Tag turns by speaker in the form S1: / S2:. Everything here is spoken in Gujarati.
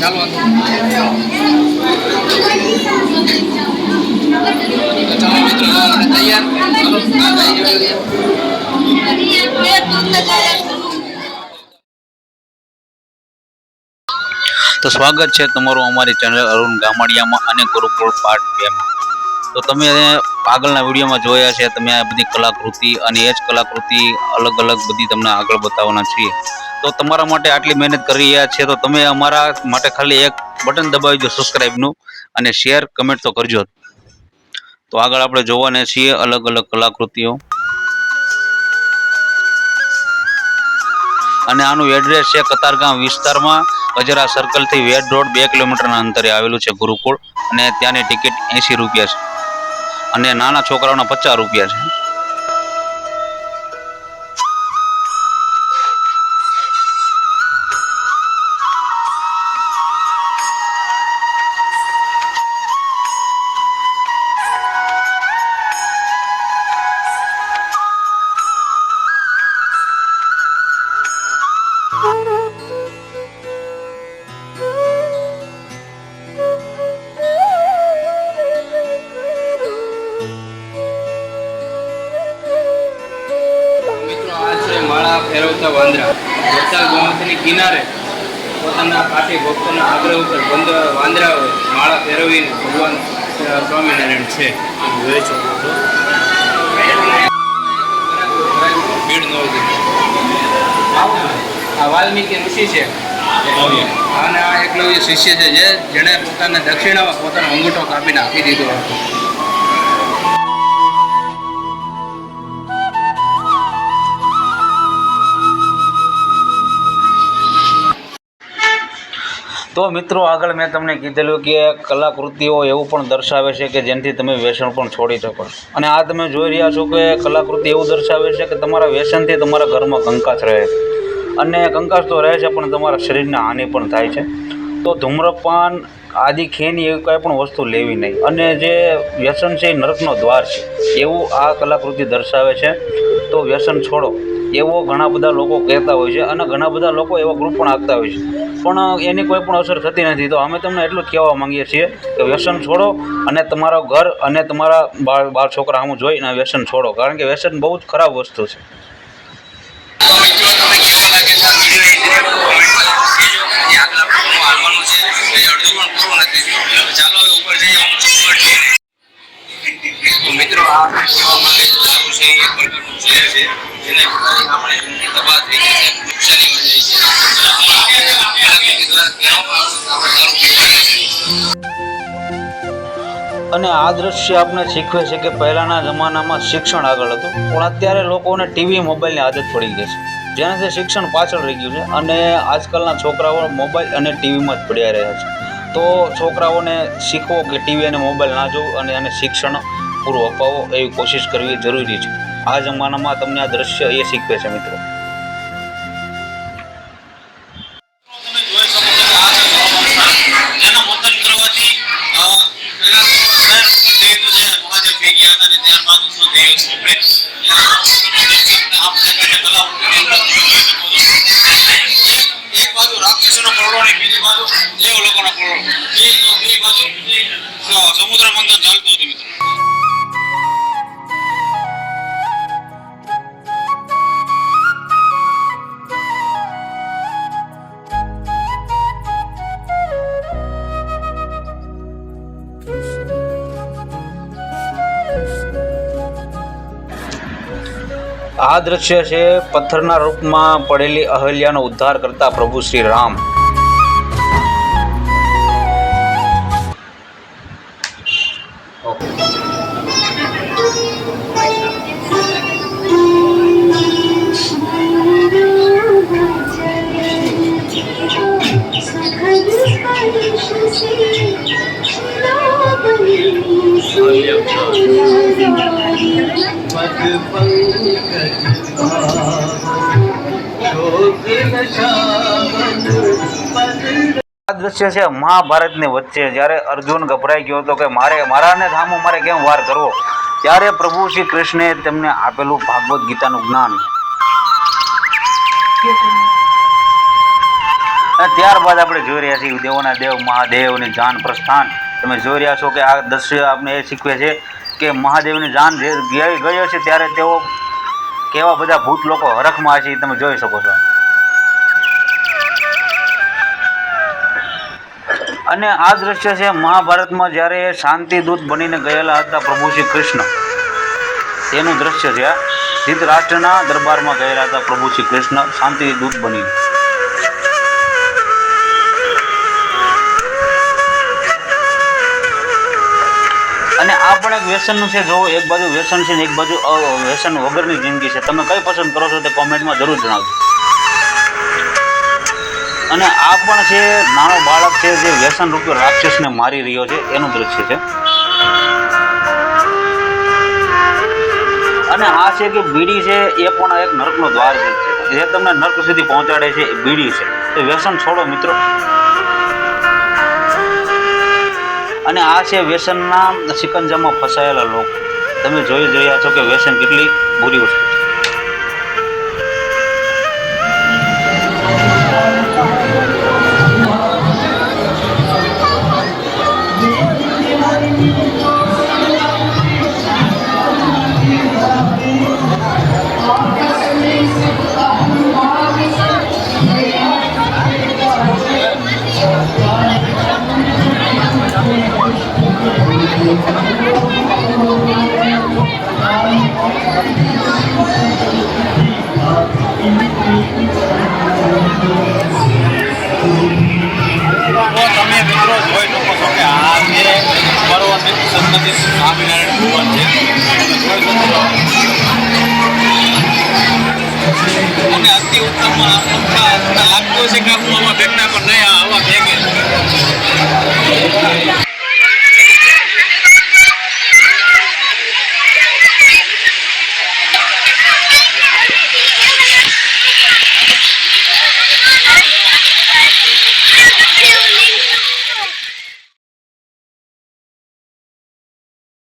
S1: ચાલો ચાલો, મિત્રો, તૈયાર.
S2: તો સ્વાગત છે તમારું અમારી ચેનલ અરુણ ગામડિયામાં અને ગુરુકુળ પાર્ટ બેમાં. તો તમે આગળના વિડીયોમાં જોયા છે, તમે આ બધી કલાકૃતિ અને એ જ કલાકૃતિ અલગ અલગ બધી તમને આગળ બતાવવાના છીએ. તો તમારા માટે આટલી મહેનત કરી રહ્યા છે, તો તમે અમારા માટે ખાલી એક બટન દબાવી દો સબસ્ક્રાઈબનું અને શેર કમેન્ટ તો કરજો. તો આગળ આપણે જોવાના છીએ અલગ અલગ કલાકૃતિઓ. અને આનું એડ્રેસ છે કતારગામ વિસ્તારમાં, અજરા સર્કલથી વેડ રોડ બે કિલોમીટરના અંતરે આવેલું છે ગુરુકુળ અને ત્યાંની ટિકિટ એંસી રૂપિયા છે. અને નાના છોકરાઓના પચાસ રૂપિયા છે.
S1: ફેરવતા વાંદરા. વરસાદ ગોમતીની કિનારે પોતાના કાઠી ભક્તોના આગ્રહ ઉપર બંધ વાંદરાઓએ માળા ફેરવીને ભગવાન સ્વામિનારાયણ છે. ભીડ ન આ વાલ્મીકી ઋષિ છે. અને આ એકલવ્ય શિષ્ય છે જે જેણે પોતાના દક્ષિણામાં પોતાનો અંગૂઠો કાપીને આપી દીધો હતો.
S2: તો મિત્રો આગળ મેં તમને કીધેલું કે કલાકૃતિઓ એવું પણ દર્શાવે છે કે જેનાથી તમે વ્યસન પણ છોડી શકો. અને આ તમે જોઈ રહ્યા છો કે કલાકૃતિ એવું દર્શાવે છે કે તમારા વ્યસનથી તમારા ઘરમાં કંકાસ રહે છે. અને કંકાસ તો રહે છે, પણ તમારા શરીરને હાનિ પણ થાય છે. તો ધૂમ્રપાન આદિ ખેની એવી કાંઈ પણ વસ્તુ લેવી નહીં. અને જે વ્યસન છે એ નરકનો દ્વાર છે. એવું આ કલાકૃતિ દર્શાવે છે. તો વ્યસન છોડો. એવો ઘણા બધા લોકો કહેતા હોય છે અને ઘણા બધા લોકો એવા ગ્રુપ પણ આપતા હોય છે. પણ એની કોઈ પણ અસર થતી નથી. તો અમે તમને એટલું જ કહેવા માંગીએ છીએ કે વ્યસન છોડો અને તમારા ઘર અને તમારા બાળ બાળ છોકરા હું જોઈને વ્યસન છોડો. કારણ કે વ્યસન બહુ જ ખરાબ વસ્તુ છે.
S1: ચાલો ઉપર જઈએ મિત્રો છે એક પ્રકારનું છે
S2: અને આ દ્રશ્ય આપણે શીખવે છે કે પહેલાંના જમાનામાં શિક્ષણ આગળ હતું, પણ અત્યારે લોકોને ટીવી મોબાઈલની આદત પડી ગઈ છે. જેનાથી શિક્ષણ પાછળ રહી ગયું છે અને આજકાલના છોકરાઓ મોબાઈલ અને ટીવીમાં જ પડ્યા રહ્યા છે. તો છોકરાઓને શીખવો કે ટીવી અને મોબાઈલ ના જોવું અને એને શિક્ષણ પૂરું અપાવો એવી કોશિશ કરવી જરૂરી છે. આ જમાનામાં તમને આ દ્રશ્ય એ શીખવે છે, મિત્રો.
S3: એક- બાજુ રાક્ષસોનો કરોડો ને બીજી બાજુ દેવ લોકોનો કરોડો
S2: આ દ્રશ્ય છે પથ્થરના રૂપમાં પડેલી અહલ્યાનો ઉદ્ધાર કરતા પ્રભુ શ્રી રામ. દ્રશ્ય છે મહાભારતની વચ્ચે. જ્યારે અર્જુન ગભરાઈ ગયો હતો કે મારે મારાને સામું મારે કેમ વાર કરવો? ત્યારે પ્રભુ શ્રી કૃષ્ણે તેમને આપેલું ભાગવત ગીતાનું જ્ઞાન. ત્યારબાદ આપણે જોઈ રહ્યા છીએ દેવોના દેવ, મહાદેવની જાન પ્રસ્થાન. તમે જોઈ રહ્યા છો કે આ દ્રશ્ય આપણે એ શીખવે છે કે મહાદેવની જાન ગયો છે ત્યારે તેઓ કેવા બધા ભૂત લોકો હરખમાં છે એ તમે જોઈ શકો છો. અને આ દ્રશ્ય છે મહાભારતમાં જ્યારે શાંતિદૂત બનીને ગયેલા હતા પ્રભુ શ્રી કૃષ્ણ. તેનું દ્રશ્ય છે ધૃતરાષ્ટ્રના દરબારમાં ગયેલા હતા પ્રભુ શ્રી કૃષ્ણ. શાંતિદૂત બનીને. પણ એક વ્યસનનું છે, જો એક બાજુ વ્યસન છે ને એક બાજુ વ્યસન વગરની જિંદગી છે. તમે કઈ પસંદ કરો છો તે કોમેન્ટમાં જરૂર જણાવજો. અને આ પણ છે, નાનો બાળક છે જે વ્યસન રૂપે રાક્ષસને મારી રહ્યો છે, એનું દ્રશ્ય છે. અને આ છે કે બીડી છે, એ પણ એક નર્કનો દ્વાર છે. જે તમને નર્ક સુધી પહોંચાડે છે, એ બીડી છે. તો વ્યસન છોડો મિત્રો. અને આ છે વ્યસનના સિકંજામાં ફસાયેલા લોકો. તમે જોઈ રહ્યા છો કે વ્યસન કેટલી બુરી વસ્તુ
S3: તમે મિત્રો જોઈ કે આ જે પર્વત છે જોઈ અતિ ઉત્તમમાં લાગતું છે કે હું આમાં ભેગના પણ નહીં આવા